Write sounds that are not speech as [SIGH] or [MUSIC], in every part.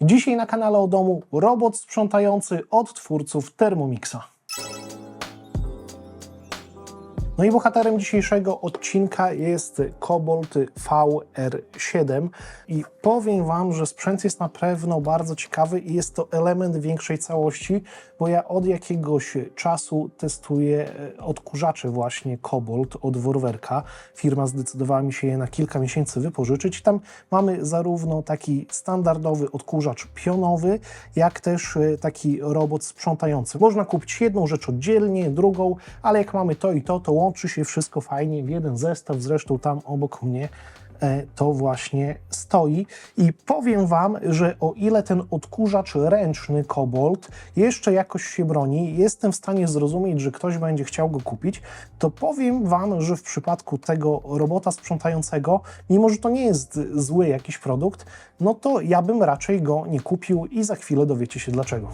Dzisiaj na kanale o domu robot sprzątający od twórców Thermomixa. No i bohaterem dzisiejszego odcinka jest Cobalt VR7 i powiem Wam, że sprzęt jest na pewno bardzo ciekawy i jest to element większej całości, bo ja od jakiegoś czasu testuję e, odkurzacze właśnie Cobalt od Vorwerka. Firma zdecydowała mi się je na kilka miesięcy wypożyczyć. Tam mamy zarówno taki standardowy odkurzacz pionowy, jak też e, taki robot sprzątający. Można kupić jedną rzecz oddzielnie, drugą, ale jak mamy to i to, to łączy się wszystko fajnie w jeden zestaw. Zresztą tam obok mnie e, to właśnie stoi. I powiem Wam, że o ile ten odkurzacz ręczny Cobalt jeszcze jakoś się broni, jestem w stanie zrozumieć, że ktoś będzie chciał go kupić, to powiem Wam, że w przypadku tego robota sprzątającego, mimo że to nie jest zły jakiś produkt, no to ja bym raczej go nie kupił i za chwilę dowiecie się dlaczego.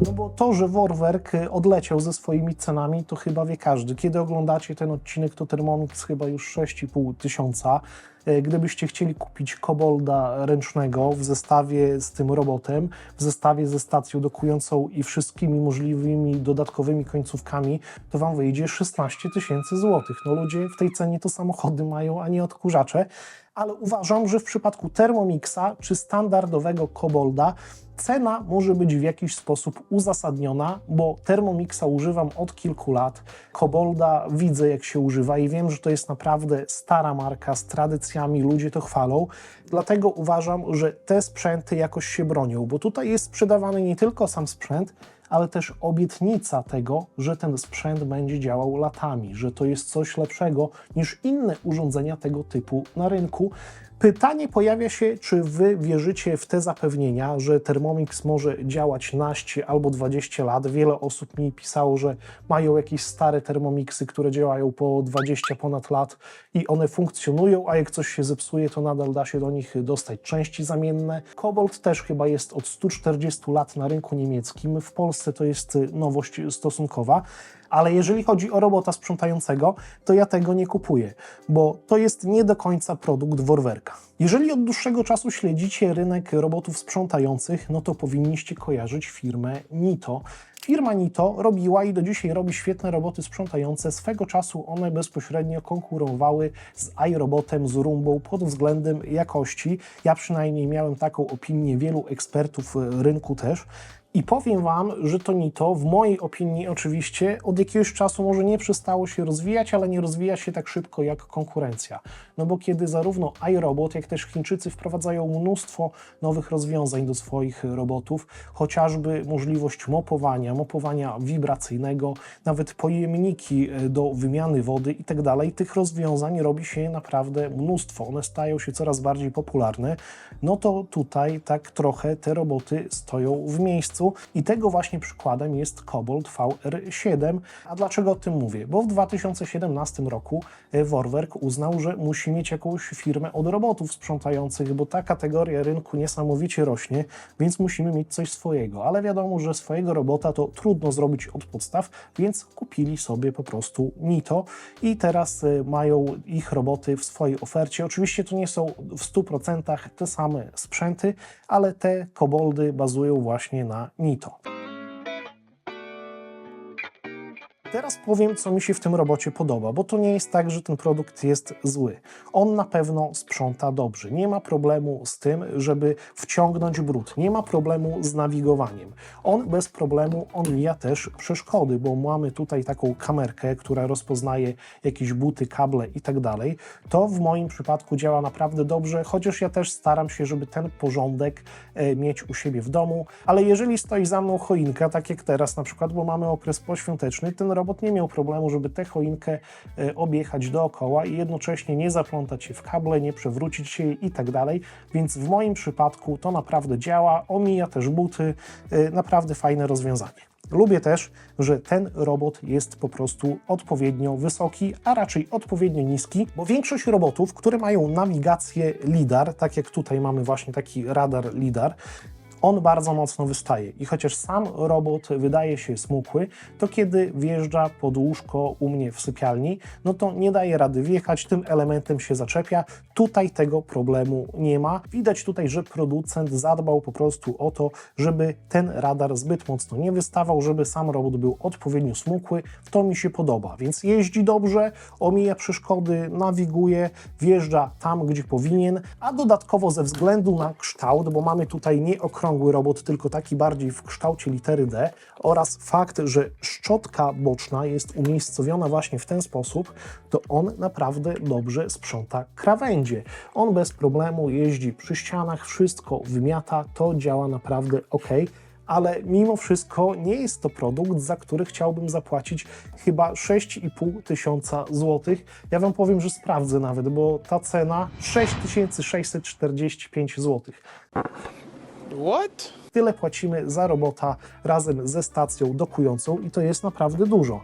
No bo to, że Vorwerk y, odleciał ze swoimi cenami, to chyba wie każdy. Kiedy oglądacie ten odcinek, to Thermomix chyba już 6,5 tysiąca. Y, Gdybyście chcieli kupić kobolda ręcznego w zestawie z tym robotem, w zestawie ze stacją dokującą i wszystkimi możliwymi dodatkowymi końcówkami, to Wam wyjdzie 16 tysięcy złotych. No ludzie w tej cenie to samochody mają, a nie odkurzacze. Ale uważam, że w przypadku Thermomixa czy standardowego kobolda cena może być w jakiś sposób uzasadniona, bo Thermomixa używam od kilku lat. Kobolda widzę, jak się używa i wiem, że to jest naprawdę stara marka z tradycjami, ludzie to chwalą. Dlatego uważam, że te sprzęty jakoś się bronią, bo tutaj jest sprzedawany nie tylko sam sprzęt, ale też obietnica tego, że ten sprzęt będzie działał latami, że to jest coś lepszego niż inne urządzenia tego typu na rynku. Pytanie pojawia się, czy wy wierzycie w te zapewnienia, że Thermomix może działać naście albo 20 lat. Wiele osób mi pisało, że mają jakieś stare Thermomixy, które działają po 20 ponad lat i one funkcjonują, a jak coś się zepsuje, to nadal da się do nich dostać części zamienne. Cobalt też chyba jest od 140 lat na rynku niemieckim. W Polsce to jest nowość stosunkowa. Ale jeżeli chodzi o robota sprzątającego, to ja tego nie kupuję, bo to jest nie do końca produkt Vorwerka. Jeżeli od dłuższego czasu śledzicie rynek robotów sprzątających, no to powinniście kojarzyć firmę Nito. Firma Nito robiła i do dzisiaj robi świetne roboty sprzątające. Swego czasu one bezpośrednio konkurowały z iRobotem, z Rumbą pod względem jakości. Ja przynajmniej miałem taką opinię, wielu ekspertów e, rynku też. I powiem Wam, że to Nito, w mojej opinii oczywiście, od jakiegoś czasu może nie przestało się rozwijać, ale nie rozwija się tak szybko jak konkurencja. No bo kiedy zarówno iRobot, jak też Chińczycy wprowadzają mnóstwo nowych rozwiązań do swoich robotów, chociażby możliwość mopowania, mopowania wibracyjnego, nawet pojemniki e, do wymiany wody i tak tych rozwiązań robi się naprawdę mnóstwo. One stają się coraz bardziej popularne. No to tutaj tak trochę te roboty stoją w miejscu i tego właśnie przykładem jest Cobalt VR7. A dlaczego o tym mówię? Bo w 2017 roku e, Vorwerk uznał, że musi mieć jakąś firmę od robotów sprzątających, bo ta kategoria rynku niesamowicie rośnie, więc musimy mieć coś swojego. Ale wiadomo, że swojego robota to trudno zrobić od podstaw, więc kupili sobie po prostu Nito i teraz e, mają ich roboty w swojej ofercie. Oczywiście to nie są w 100% te same sprzęty, ale te koboldy bazują właśnie na Nito. Teraz powiem, co mi się w tym robocie podoba, bo to nie jest tak, że ten produkt jest zły. On na pewno sprząta dobrze. Nie ma problemu z tym, żeby wciągnąć brud. Nie ma problemu z nawigowaniem. On bez problemu omija też przeszkody, bo mamy tutaj taką kamerkę, która rozpoznaje jakieś buty, kable i tak dalej. To w moim przypadku działa naprawdę dobrze, chociaż ja też staram się, żeby ten porządek e, mieć u siebie w domu. Ale jeżeli stoi za mną choinka, tak jak teraz na przykład, bo mamy okres poświąteczny, ten robot nie miał problemu, żeby tę choinkę e, objechać dookoła i jednocześnie nie zaplątać się w kable, nie przewrócić się i tak dalej. Więc w moim przypadku to naprawdę działa, omija też buty, e, naprawdę fajne rozwiązanie. Lubię też, że ten robot jest po prostu odpowiednio wysoki, a raczej odpowiednio niski, bo większość robotów, które mają nawigację LIDAR, tak jak tutaj mamy właśnie taki radar LIDAR, on bardzo mocno wystaje. I chociaż sam robot wydaje się smukły, to kiedy wjeżdża pod łóżko u mnie w sypialni, no to nie daje rady wjechać, tym elementem się zaczepia. Tutaj tego problemu nie ma. Widać tutaj, że producent zadbał po prostu o to, żeby ten radar zbyt mocno nie wystawał, żeby sam robot był odpowiednio smukły. To mi się podoba, więc jeździ dobrze, omija przeszkody, nawiguje, wjeżdża tam, gdzie powinien, a dodatkowo ze względu na kształt, bo mamy tutaj nie okrągły robot, tylko taki bardziej w kształcie litery D oraz fakt, że szczotka boczna jest umiejscowiona właśnie w ten sposób, to on naprawdę dobrze sprząta krawędzie. On bez problemu jeździ przy ścianach, wszystko wymiata, to działa naprawdę ok ale mimo wszystko nie jest to produkt, za który chciałbym zapłacić chyba 6,5 tysiąca złotych. Ja Wam powiem, że sprawdzę nawet, bo ta cena 6645 złotych. What? Tyle płacimy za robota razem ze stacją dokującą i to jest naprawdę dużo.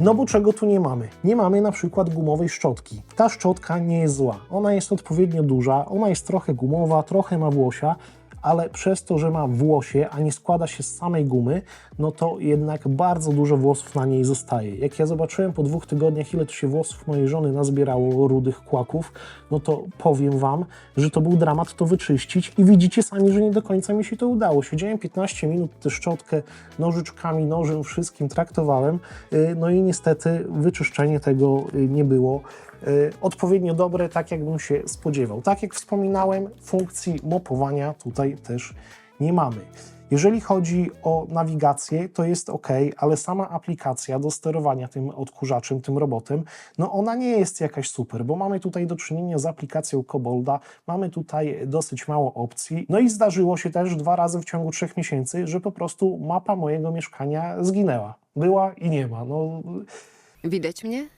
No bo czego tu nie mamy? Nie mamy na przykład gumowej szczotki. Ta szczotka nie jest zła. Ona jest odpowiednio duża, ona jest trochę gumowa, trochę ma włosia, ale przez to, że ma włosie, a nie składa się z samej gumy, no to jednak bardzo dużo włosów na niej zostaje. Jak ja zobaczyłem po dwóch tygodniach, ile tu się włosów mojej żony nazbierało rudych kłaków, no to powiem Wam, że to był dramat to wyczyścić i widzicie sami, że nie do końca mi się to udało. Siedziałem 15 minut, tę szczotkę nożyczkami, nożem, wszystkim traktowałem, yy, no i niestety wyczyszczenie tego yy, nie było y, odpowiednio dobre, tak jakbym się spodziewał. Tak jak wspominałem, funkcji mopowania tutaj też nie mamy. Jeżeli chodzi o nawigację, to jest ok, ale sama aplikacja do sterowania tym odkurzaczem, tym robotem, no ona nie jest jakaś super, bo mamy tutaj do czynienia z aplikacją Kobolda, mamy tutaj dosyć mało opcji. No i zdarzyło się też dwa razy w ciągu trzech miesięcy, że po prostu mapa mojego mieszkania zginęła. Była i nie ma. No, Widać mnie?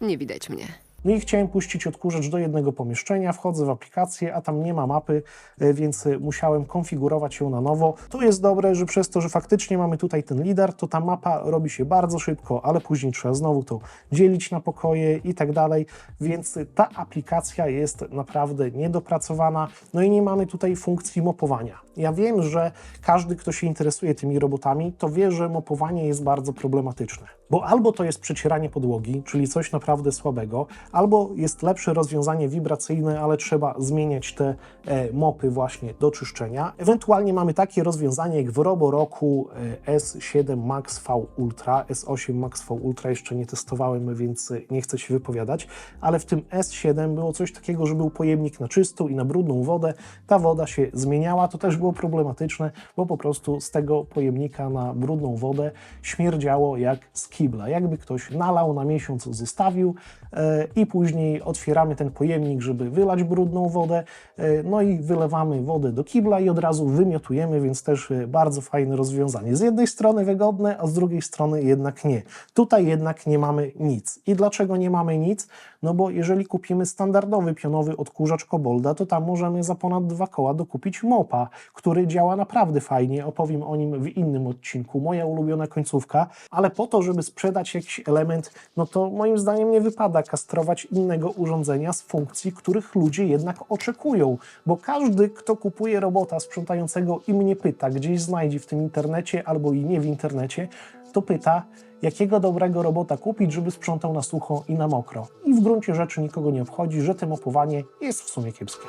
Nie widać mnie. No i chciałem puścić odkurzacz do jednego pomieszczenia, wchodzę w aplikację, a tam nie ma mapy, e, więc e, musiałem konfigurować ją na nowo. To jest dobre, że przez to, że faktycznie mamy tutaj ten lider, to ta mapa robi się bardzo szybko, ale później trzeba znowu to dzielić na pokoje i tak dalej, więc ta aplikacja jest naprawdę niedopracowana, no i nie mamy tutaj funkcji mopowania. Ja wiem, że każdy, kto się interesuje tymi robotami, to wie, że mopowanie jest bardzo problematyczne, bo albo to jest przecieranie podłogi, czyli coś naprawdę słabego, albo jest lepsze rozwiązanie wibracyjne, ale trzeba zmieniać te e, mopy właśnie do czyszczenia. Ewentualnie mamy takie rozwiązanie jak w Roboroku e, S7 Max V Ultra. S8 Max V Ultra jeszcze nie testowałem, więc e, nie chcę się wypowiadać, ale w tym S7 było coś takiego, że był pojemnik na czystą i na brudną wodę. Ta woda się zmieniała, to też było problematyczne, bo po prostu z tego pojemnika na brudną wodę śmierdziało jak z kibla. Jakby ktoś nalał na miesiąc, zostawił e, i później otwieramy ten pojemnik, żeby wylać brudną wodę, e, no i wylewamy wodę do kibla i od razu wymiotujemy, więc też e, bardzo fajne rozwiązanie. Z jednej strony wygodne, a z drugiej strony jednak nie. Tutaj jednak nie mamy nic. I dlaczego nie mamy nic? No bo jeżeli kupimy standardowy pionowy odkurzacz Kobolda, to tam możemy za ponad dwa koła dokupić mopa, który działa naprawdę fajnie. Opowiem o nim w innym odcinku. Moja ulubiona końcówka, ale po to, żeby sprzedać jakiś element, no to moim zdaniem nie wypada kastrować innego urządzenia z funkcji, których ludzie jednak oczekują. Bo każdy, kto kupuje robota sprzątającego i mnie pyta, gdzieś znajdzie w tym internecie albo i nie w internecie, to pyta, jakiego dobrego robota kupić, żeby sprzątał na sucho i na mokro. I w gruncie rzeczy nikogo nie obchodzi, że to mopowanie jest w sumie kiepskie.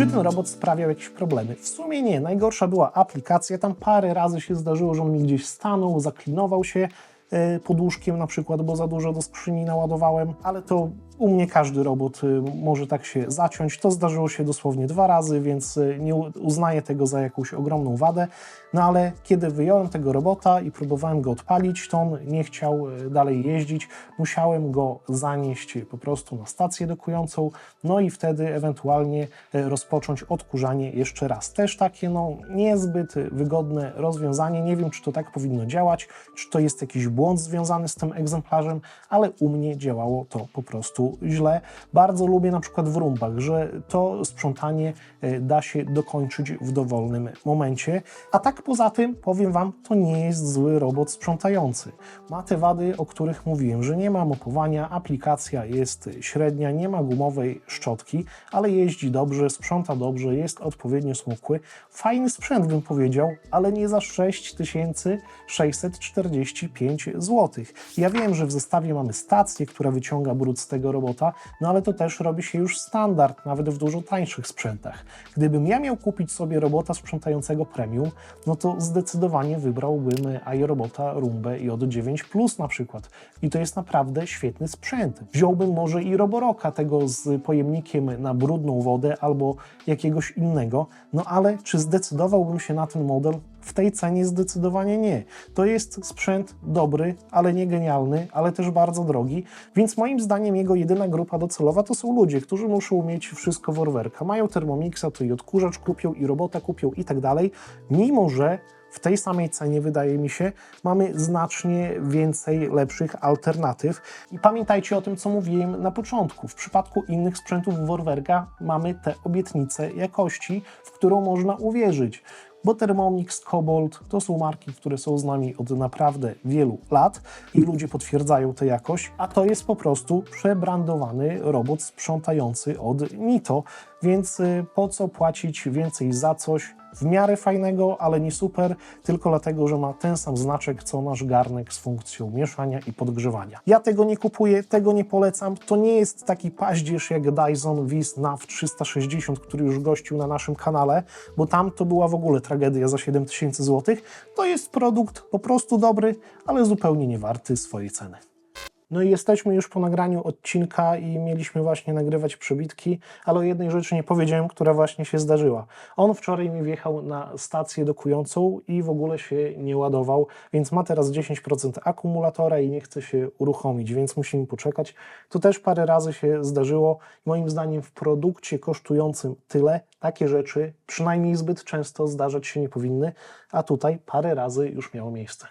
Czy ten robot sprawiał jakieś problemy? W sumie nie. Najgorsza była aplikacja. Tam parę razy się zdarzyło, że on mi gdzieś stanął, zaklinował się e, pod łóżkiem na przykład, bo za dużo do skrzyni naładowałem, ale to u mnie każdy robot y, może tak się zaciąć. To zdarzyło się dosłownie dwa razy, więc y, nie uznaję tego za jakąś ogromną wadę. No ale kiedy wyjąłem tego robota i próbowałem go odpalić, to on nie chciał y, dalej jeździć. Musiałem go zanieść po prostu na stację dokującą, no i wtedy ewentualnie rozpocząć odkurzanie jeszcze raz. Też takie no niezbyt wygodne rozwiązanie. Nie wiem, czy to tak powinno działać, czy to jest jakiś błąd związany z tym egzemplarzem, ale u mnie działało to po prostu źle. Bardzo lubię na przykład w rumbach, że to sprzątanie e, da się dokończyć w dowolnym momencie. A tak poza tym, powiem Wam, to nie jest zły robot sprzątający. Ma te wady, o których mówiłem, że nie ma mopowania, aplikacja jest średnia, nie ma gumowej szczotki, ale jeździ dobrze, sprząta dobrze, jest odpowiednio smukły. Fajny sprzęt bym powiedział, ale nie za 6645 zł. Ja wiem, że w zestawie mamy stację, która wyciąga brud z tego robota, no ale to też robi się już standard, nawet w dużo tańszych sprzętach. Gdybym ja miał kupić sobie robota sprzątającego premium, no to zdecydowanie wybrałbym iRobota Rumbę J9 Plus na przykład. I to jest naprawdę świetny sprzęt. Wziąłbym może i Roboroka tego z pojemnikiem na brudną wodę albo jakiegoś innego, no ale czy zdecydowałbym się na ten model? W tej cenie zdecydowanie nie. To jest sprzęt dobry, ale nie genialny, ale też bardzo drogi, więc moim zdaniem jego jedyna grupa docelowa to są ludzie, którzy muszą mieć wszystko w Orwerka. Mają Thermomixa, to i odkurzacz kupią, i robota kupią i tak dalej, mimo że w tej samej cenie, wydaje mi się, mamy znacznie więcej lepszych alternatyw. I pamiętajcie o tym, co mówiłem na początku. W przypadku innych sprzętów Vorwerka mamy te obietnice jakości, w którą można uwierzyć. Bo Thermomix, Cobalt to są marki, które są z nami od naprawdę wielu lat i ludzie potwierdzają tę jakość, a to jest po prostu przebrandowany robot sprzątający od Nito, więc y, po co płacić więcej za coś, w miarę fajnego, ale nie super, tylko dlatego, że ma ten sam znaczek co nasz garnek z funkcją mieszania i podgrzewania. Ja tego nie kupuję, tego nie polecam. To nie jest taki paździerz jak Dyson Vis NAV 360, który już gościł na naszym kanale, bo tam to była w ogóle tragedia za 7000 zł. To jest produkt po prostu dobry, ale zupełnie nie warty swojej ceny. No i jesteśmy już po nagraniu odcinka i mieliśmy właśnie nagrywać przebitki, ale o jednej rzeczy nie powiedziałem, która właśnie się zdarzyła. On wczoraj mi wjechał na stację dokującą i w ogóle się nie ładował, więc ma teraz 10% akumulatora i nie chce się uruchomić, więc musimy poczekać. To też parę razy się zdarzyło. Moim zdaniem w produkcie kosztującym tyle takie rzeczy przynajmniej zbyt często zdarzać się nie powinny, a tutaj parę razy już miało miejsce.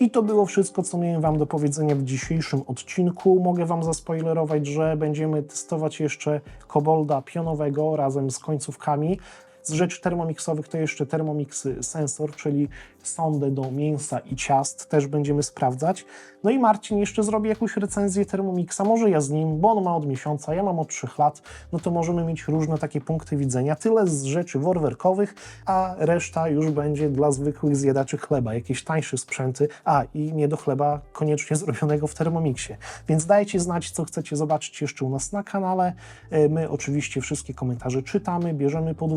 I to było wszystko, co miałem Wam do powiedzenia w dzisiejszym odcinku. Mogę Wam zaspoilerować, że będziemy testować jeszcze kobolda pionowego razem z końcówkami. Z rzeczy termomixowych to jeszcze Thermomix Sensor, czyli sondę do mięsa i ciast też będziemy sprawdzać. No i Marcin jeszcze zrobi jakąś recenzję Thermomixa, może ja z nim, bo on ma od miesiąca, ja mam od trzech lat, no to możemy mieć różne takie punkty widzenia. Tyle z rzeczy worwerkowych, a reszta już będzie dla zwykłych zjadaczy chleba, jakieś tańsze sprzęty, a i nie do chleba koniecznie [LAUGHS] zrobionego w Thermomixie. Więc dajcie znać, co chcecie zobaczyć jeszcze u nas na kanale. E, My oczywiście wszystkie komentarze czytamy, bierzemy pod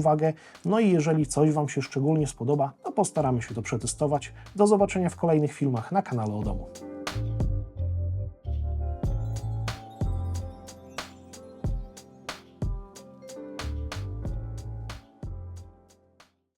No i jeżeli coś Wam się szczególnie spodoba, to postaramy się to przetestować. Do zobaczenia w kolejnych filmach na kanale o domu.